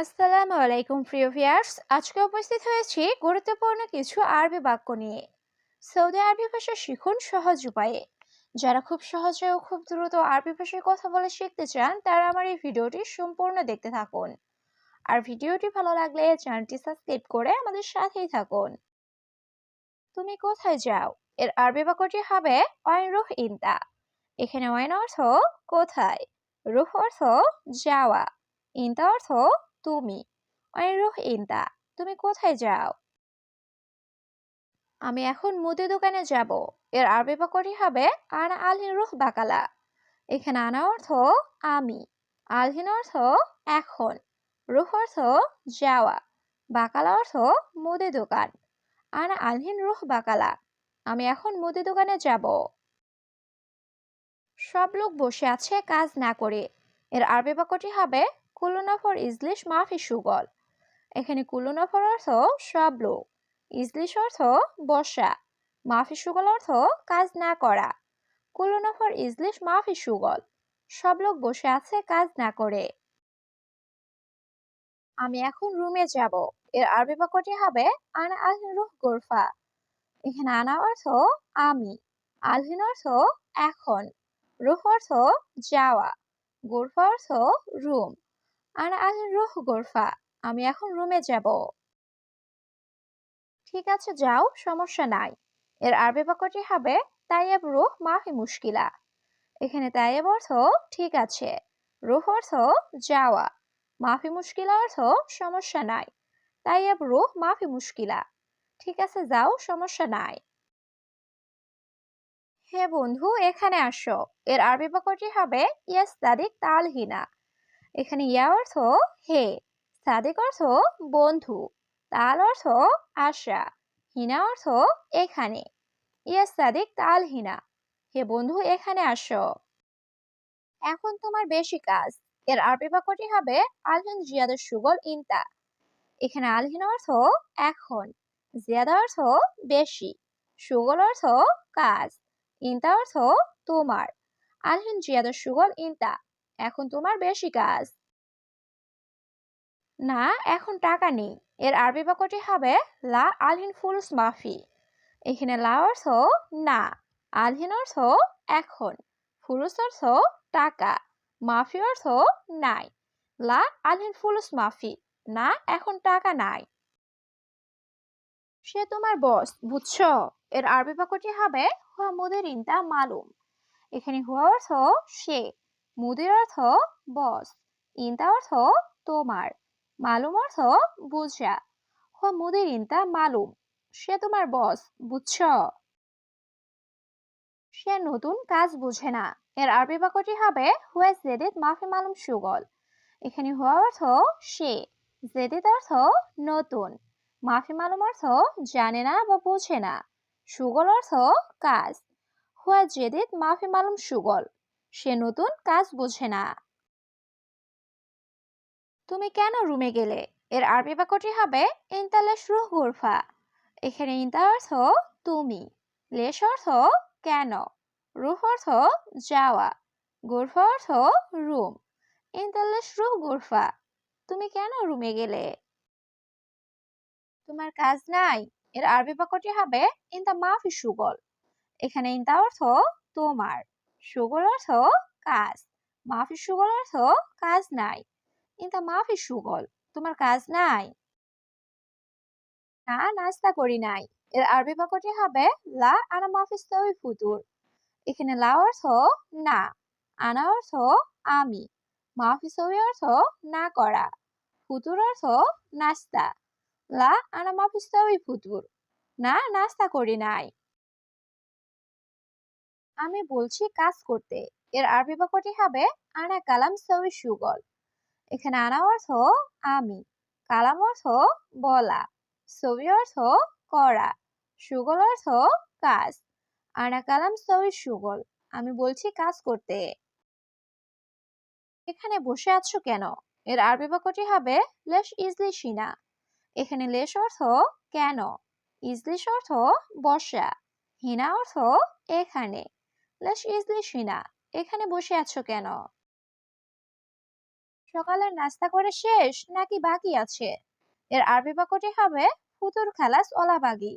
আসসালামু আলাইকুম, প্রিয় ভিউয়ার্স। আজকে উপস্থিত হয়েছি গুরুত্বপূর্ণ কিছু আরবি বাক্য নিয়ে। সৌদি আরবি ভাষা শিখুন সহজ উপায়ে। যারা খুব সহজে ও খুব দ্রুত আরবি ভাষায় কথা বলে শিখতে চান, তারা আমার এই ভিডিওটি সম্পূর্ণ দেখতে থাকুন। আর ভিডিওটি ভালো লাগলে চ্যানেলটি সাবস্ক্রাইব করে আমাদের সাথেই থাকুন। তুমি কোথায় যাও? এর আরবি বাক্যটি হবে অয়ন রুহ ইনতা এখানে অয়ন অর্থ কোথায় রুহ অর্থ যাওয়া ইনতা অর্থ তুমি। ইনতা তুমি কোথায় যাও? আমি এখন মুদি দোকানে যাব। এর আরবি বাক্যটি হবে আনা আলহিন রুহ বাকালা। এখানে আনা অর্থ আমি, আলহিন অর্থ এখন, রুহ অর্থ যাওয়া, বাকালা অর্থ মুদি দোকান, আনা আলহিন রুহ বাকালা। আমি এখন মুদি দোকানে যাব। সব লোক বসে আছে কাজ না করে। এর আরবি বাক্যটি হবে কুলুনাফর ইজলিশ মাফি সুগল। এখানে কুলুনাফর অর্থ লোক ইজলিশ অর্থ বসা মাফি সুগল অর্থ কাজ না করা। কুলুনাফর ইজলিশ মাফি সুগল, সব লোক বসে আছে কাজ না করে। আমি এখন রুমে যাব, এর আরবি বাক্যটি হবে আনা আলহিন রুহ গোরফা। এখানে আনা অর্থ আমি, আলহিন অর্থ এখন, রুহ অর্থ যাওয়া, গোরফা অর্থ রুম। আর আল রুহ গোরফা, আমি এখন রুমে যাব। ঠিক আছে, যাও, সমস্যা নাই। এর আরবি বাক্যটি হবে, তাইয়াব রুহ মাফি মুশকিলা। এখানে তাইয়াব অর্থ, ঠিক আছে। রুহ অর্থ, যাওয়া। মাফি মুশকিলা অর্থ, সমস্যা নাই। তাইয়াব রুহ মাফি মুশকিলা। ঠিক আছে, যাও, সমস্যা নাই। হে বন্ধু, এখানে আসো। এর আরবি বাক্যটি হবে, ইয়াস তাদিক তালহিনা। এখানে ইয়া অর্থ হে, সাদিক অর্থ বন্ধু, তাল অর্থ আশা হিনা অর্থ এখানে। ইয়া সাদিক, তাল হিনা। হে বন্ধু, এখানে আসো। এখন তোমার বেশি কাজ। এর আরবি বাক্যটি হবে আলহিন জিয়াদ সুগল ইনতা। এখানে আলহিন অর্থ এখন, জিয়াদা অর্থ বেশি, সুগল অর্থ কাজ, ইনতা অর্থ তোমার। আলহিন জিয়াদ সুগল ইনতা। এখন তোমার বেশি কাজ। না, এখন টাকা নেই। এর আরবি বাক্যটি হবে, লা আলহিন ফুলস মাফি। এখানে লা অর্থ, না। আলহিন অর্থ, এখন। ফুলুস অর্থ, টাকা। মাফি অর্থ, নাই। লা আলহিন ফুলুস মাফি, না, এখন টাকা নাই। সে তোমার বস, বুঝছ? এর আরবি বাক্যটি হবে, হুয়া মুদের ইনতা মালুম। এখানে হুয়া অর্থ, সে। মুদির অর্থ বস, ইনতা অর্থ তোমার, মালুম অর্থ বুঝা হ, মুদির ইনতা মালুম, সে তোমার বস, বুঝছ? সে নতুন কাজ বুঝে না। এর আরবি বাক্যটি হবে, হুয়া জেদিদ মাফি মালুম সুগল। এখানে হুয়া অর্থ সে, জেদিদ অর্থ নতুন। মাফি মালুম অর্থ জানে না বা বোঝে না। সুগল অর্থ কাজ। হুয়া জেদিদ মাফি মালুম সুগল। সে নতুন কাজ বোঝে না। তুমি কেন রুমে গেলে? এর আরবি বাক্যটি হবে, ইনতালেশ রুহ গুরফা এখানে ইনতা অর্থ, তুমি। লেশ অর্থ, কেন? রুহ অর্থ, যাওয়া। গুরফা অর্থ, রুম। ইনতালেশ রুহ গুরফা। তুমি কেন রুমে গেলে? তোমার কাজ নাই। এর আরবি বাক্যটি হবে, ইনতা মাফি সুগল। এখানে ইনতা অর্থ, তোমার। সুগল অর্থ কাজ। মাফি সুগল অর্থ কাজ নাই। কিন্তু মাফি সুগল তোমার কাজ নাই। না, নাস্তা করি নাই। এর আরবি বাক্যটি হবে লা, আনা মাফি সই ফুতুর। এখানে লা অর্থ না, আনা অর্থ আমি। মাফি সই অর্থ না করা। ফুতুর অর্থ নাস্তা। লা, আনা মাফি সই ফুতুর। না, নাস্তা করি নাই। আমি বলছি কাজ করতে। এর আরবি বাক্যটি হবে, আনা কালাম সই সুগল। এখানে আনা অর্থ আমি। কালাম অর্থ বলা। ছবি অর্থ করা। সুগল অর্থ কাজ। আনা কালাম ছবি সুগল। আমি বলছি কাজ করতে। এখানে বসে আছো কেন? এর আরবি বাক্যটি হবে, লেশ ইজলি সিনা এখানে লেশ অর্থ কেন? ইজলিশ অর্থ বসা। হিনা অর্থ এখানে। লেশ এখানে বসে আছো কেন? সকালের নাস্তা করে শেষ নাকি বাকি আছে? এর আরবি বাক্যটি হবে ফুতুর খালাস ওলা বাগি।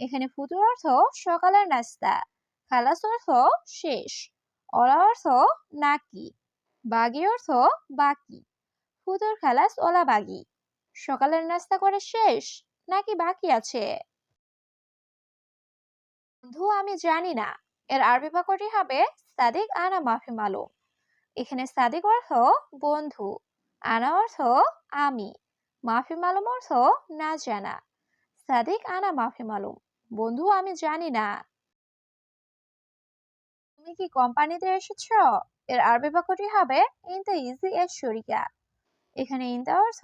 এখানে ফুতুর অর্থ সকালের নাস্তা, খালাস অর্থ শেষ, ওলা অর্থ নাকি, বাগি অর্থ বাকি, ফুতুর খালাস ওলা বাগি। সকালের নাস্তা করে শেষ নাকি বাকি আছে? বন্ধু, আমি জানি না। এর আরবি বাক্যটি হবে সাদিক আনা মাফি মালুম। এখানে সাদিক অর্থ বন্ধু, আনা অর্থ আমি, মাফি মালুম অর্থ না জানা। সাদিক আনা মাফি মালুম, বন্ধু আমি জানি না। তুমি কি কোম্পানিতে এসেছ? এর আরবি বাক্যটি হবে ইনতা ইজি এর শরিকা। এখানে ইনতা অর্থ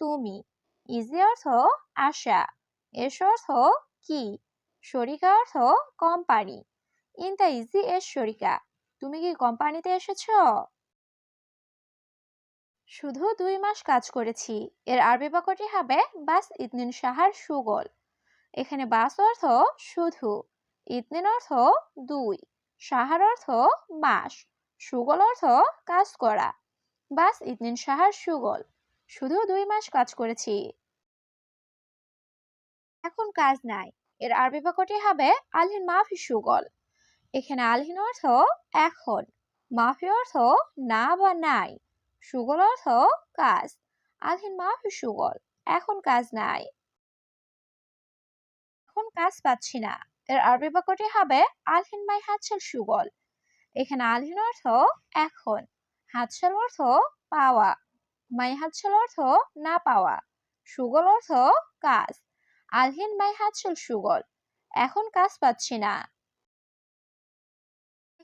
তুমি, ইজি অর্থ আশা, এস অর্থ কি, শরিকা অর্থ কোম্পানি। ইনতা ইজি এর শরিকা তুমি কি কোম্পানিতে এসেছ? শুধু দুই মাস কাজ করেছি। এর আরবি বাক্যটি হবে বাস ইতনিন সাহার সুগল। এখানে বাস অর্থ শুধু, ইতনিন অর্থ দুই, সাহার অর্থ মাস, সুগল অর্থ কাজ করা। বাস ইতনিন সাহার সুগল। শুধু দুই মাস কাজ করেছি। এখন কাজ নাই। এর আরবি বাক্যটি হবে আলহিন মাফি সুগল। এখানে আলহিন অর্থ এখন মাফি অর্থ না বা নাই, সুগল অর্থ কাজ, আলহিন মাফি সুগল, এখন কাজ নাই। এখন কাজ পাচ্ছি না, এর আরবি বাক্যটি হবে আলহিন মাই হাতছাল সুগল, এখানে আলহিন অর্থ এখন, হাতছাল অর্থ পাওয়া, মাই হাতছাল অর্থ না পাওয়া, সুগল অর্থ কাজ, আলহিন মাই হাতছাল সুগল, এখন কাজ পাচ্ছি না।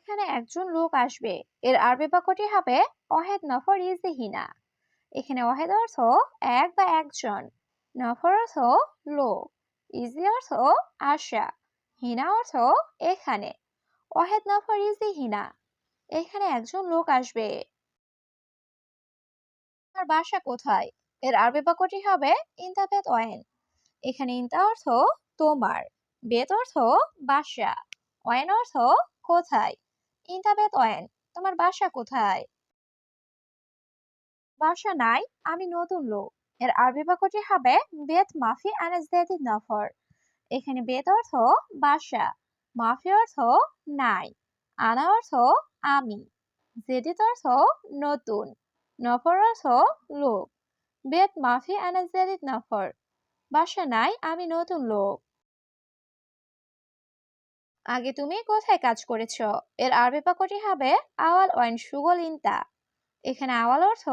এখানে একজন লোক আসবে। এর আরবি বাক্যটি হবে, অহেদ নফর ইজি হিনা। এখানে অহেদ অর্থ এক বা একজন। নফর অর্থ লোক। ইজি অর্থ আশা। হিনা অর্থ এখানে। অহেদ নফর ইজি হিনা। এখানে একজন লোক আসবে। তোমার বাসা কোথায়? এর আরবি বাক্যটি হবে ইনতা বেত ওয়েন এখানে ইনতা অর্থ তোমার। বেত অর্থ বাসা। ওয়েন অর্থ কোথায়? ইনতা বেত ওয়েন, তোমার বাসা কোথায়? বাসা নাই, আমি নতুন লোক। এর আরবি বাক্যটি হবে বেত মাফি আনাজদাদি নফর। এখানে বেত অর্থ বাসা, মাফি অর্থ নাই, আনা অর্থ আমি, জেদিত অর্থ নতুন, নফর অর্থ লোক। বেত মাফি আনাজদাদি নফর। বাসা নাই, আমি নতুন লোক। আগে তুমি কোথায় কাজ করেছ? এর আরবি বাক্যটি হবে আওয়াল ওয়াইন সুগল ইনতা এখানে আওয়াল অর্থ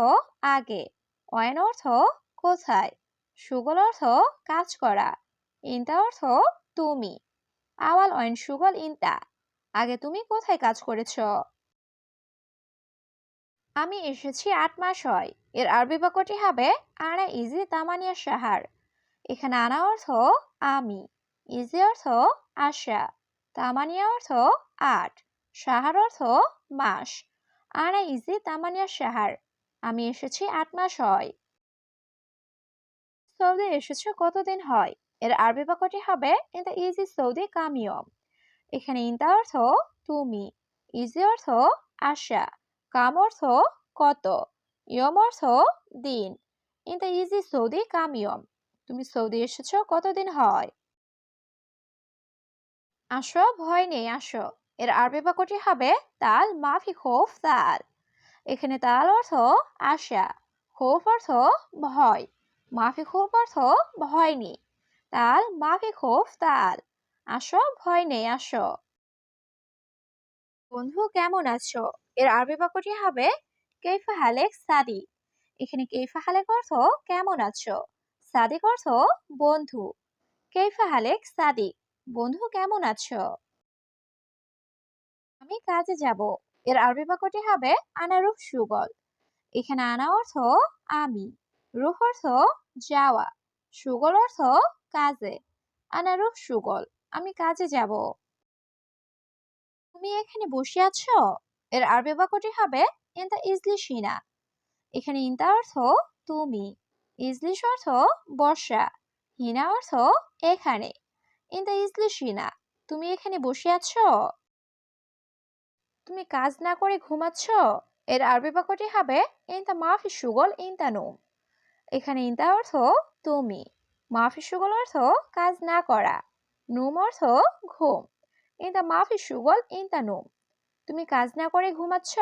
আগে, ওয়াইন অর্থ কোথায়, সুগল অর্থ কাজ করা, ইনতা অর্থ তুমি, আওয়াল ওয়াইন সুগল ইনতা আগে তুমি কোথায় কাজ করেছ? আমি এসেছি আট মাস হয়। এর আরবি বাক্যটি হবে আনা ইজি তামানিয়া সাহার এখানে আনা অর্থ আমি, ইজি অর্থ আশা। তামানিয়া অর্থ আট, সাহার অর্থ মাস। আনা ইজি তামানিয়া সাহার। আমি এসেছি আট মাস হয়। সৌদি এসেছ কতদিন হয়? এর আরবি বাক্যটি হবে ইন দ্য ইজি সৌদি কামিয়ম এখানে ইনতা অর্থ, তুমি ইজি অর্থ, আশা কাম অর্থ, কত ইয়ম অর্থ, দিন ইন দ্য ইজি সৌদি কামিয়ম তুমি সৌদি এসেছ কতদিন হয়? আসো ভয় নেই, আসো। এর আরবি বাক্যটি হবে, তাল মাফি খোফ তাল। এখানে তাল অর্থ আশা, খোফ অর্থ ভয়। মাফি খোফ অর্থ ভয় নেই। তাল মাফি খোফ তাল। আসো ভয় নেই, আসো। বন্ধু, কেমন আছো? এর আরবি বাক্যটি হবে কেইফা হালেক সাদি এখানে কেইফা হালেক অর্থ কেমন আছো? সাদিক অর্থ বন্ধু। কেইফা হালেক সাদিক? বন্ধু, কেমন আছো? আমি কাজে যাব। এর আরবি বাক্যটি হবে আনা রুহ সুগল। এখানে আনা অর্থ আমি, রুহ অর্থ যাওয়া, সুগল অর্থ কাজে আনা রুহ সুগল, আমি কাজে যাব। তুমি এখানে বসে আছো? এর আরবি বাক্যটি হবে ইনতা ইজলি সিনা এখানে ইনতা অর্থ তুমি, ইজলিশ অর্থ বর্ষা, হিনা অর্থ এখানে। ইনতা ইজলি সিনা তুমি এখানে বসে আছো? তুমি কাজ না করে ঘুমাচ্ছ? এর আরবি বাক্যটি হবে ইনতা মাফি সুগল ইনতা নুম এখানে ইনতা অর্থ, তুমি মাফি সুগল অর্থ, কাজ না করা নুম অর্থ, ঘুম ইনতা মাফি সুগল ইনতা নুম তুমি কাজ না করে ঘুমাচ্ছ?